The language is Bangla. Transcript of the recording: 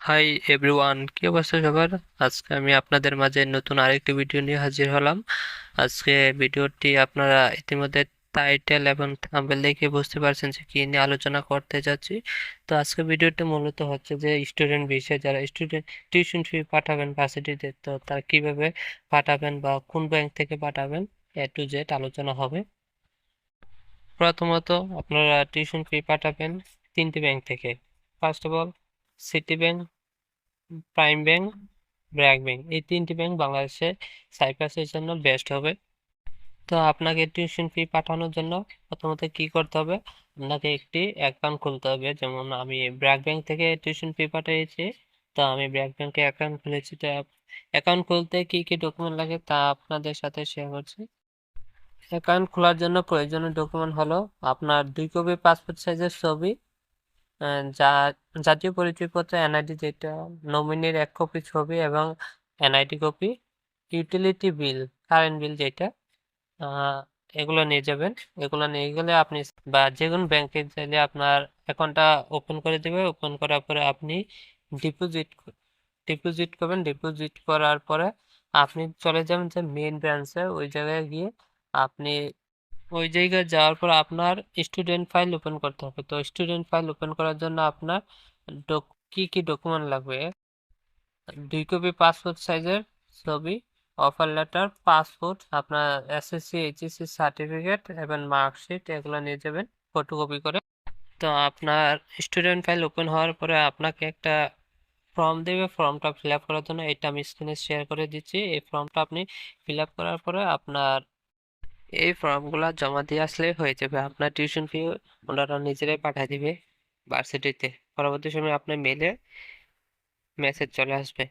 হাই এভরিওয়ান কি অবস্থা সবার? আজকে আমি আপনাদের মাঝে নতুন আরেকটি ভিডিও নিয়ে হাজির হলাম। আজকে ভিডিওটি আপনারা ইতিমধ্যে টাইটেল এবং থাম্বনেল দেখে বুঝতে পারছেন যে কি নিয়ে আলোচনা করতে যাচ্ছি। তো আজকে ভিডিওটি মূলত হচ্ছে যে স্টুডেন্ট বিষয়ে, যারা স্টুডেন্ট টিউশন ফি পাঠাবেন ভার্সিটিতে তো তারা কীভাবে পাঠাবেন বা কোন ব্যাংক থেকে পাঠাবেন, এ টু জেড আলোচনা হবে। প্রথমত আপনারা টিউশন ফি পাঠাবেন তিনটি ব্যাংক থেকে। First of all City Bank Prime Bank BRAC Bank এই তিনটি ব্যাংক বাংলাদেশে সাইপ্রাসের জন্য বেস্ট হবে। তো আপনাকে টিউশন ফি পাঠানোর জন্য প্রথমত কি করতে হবে? আপনাকে একটি অ্যাকাউন্ট খুলতে হবে। যেমন আমি ব্র্যাক ব্যাংক থেকে টিউশন ফি পাঠিয়েছি, তো আমি ব্র্যাক ব্যাংকে অ্যাকাউন্ট খুলেছি। তো অ্যাকাউন্ট খুলতে কি কি ডকুমেন্ট লাগে তা আপনাদের সাথে শেয়ার করছি। অ্যাকাউন্ট খোলার জন্য প্রয়োজনীয় ডকুমেন্ট হলো আপনার দুই কপি পাসপোর্ট সাইজের ছবি যা, জাতীয় পরিচয়পত্র, এনআইডি যেটা নমিনির এক কপি ছবি এবং NID copy utility bill current bill যেটা এগুলো নিয়ে যাবেন। এগুলো নিয়ে গেলে আপনি বা যে কোনো ব্যাংকে চাইলে আপনার অ্যাকাউন্টটা ওপেন করে দেবে। ওপেন করার পরে আপনি ডিপোজিট ডিপোজিট করবেন। ডিপোজিট করার পরে আপনি চলে যাবেন যে মেন ব্রাঞ্চে ওই জায়গায় গিয়ে আপনি ওই জায়গায় যাওয়ার পর আপনার স্টুডেন্ট ফাইল ওপেন করতে হবে। তো স্টুডেন্ট ফাইল ওপেন করার জন্য আপনার কি কি ডকুমেন্ট লাগবে? দুই কপি পাসপোর্ট সাইজের ছবি অফার লেটার পাসপোর্ট আপনার এসএসসি এইচএসসি সার্টিফিকেট এবং মার্কশিট এগুলো নিয়ে যাবেন ফটোকপি করে। তো আপনার স্টুডেন্ট ফাইল ওপেন হওয়ার পরে আপনাকে একটা ফর্ম দেবে। ফর্মটা ফিল আপ করার জন্য এটা আমি স্ক্রিনে শেয়ার করে দিচ্ছি। এই ফর্মটা আপনি ফিল আপ করার পরে আপনার এই ফর্ম ফর্মগুলো জমা দিয়ে আসলে হয়ে যাবে। আপনার টিউশন ফি ওনারা নিজেরাই পাঠিয়ে দিবে ভার্সিটিতে পরবর্তী সময় আপনার মেলে মেসেজ চলে আসবে।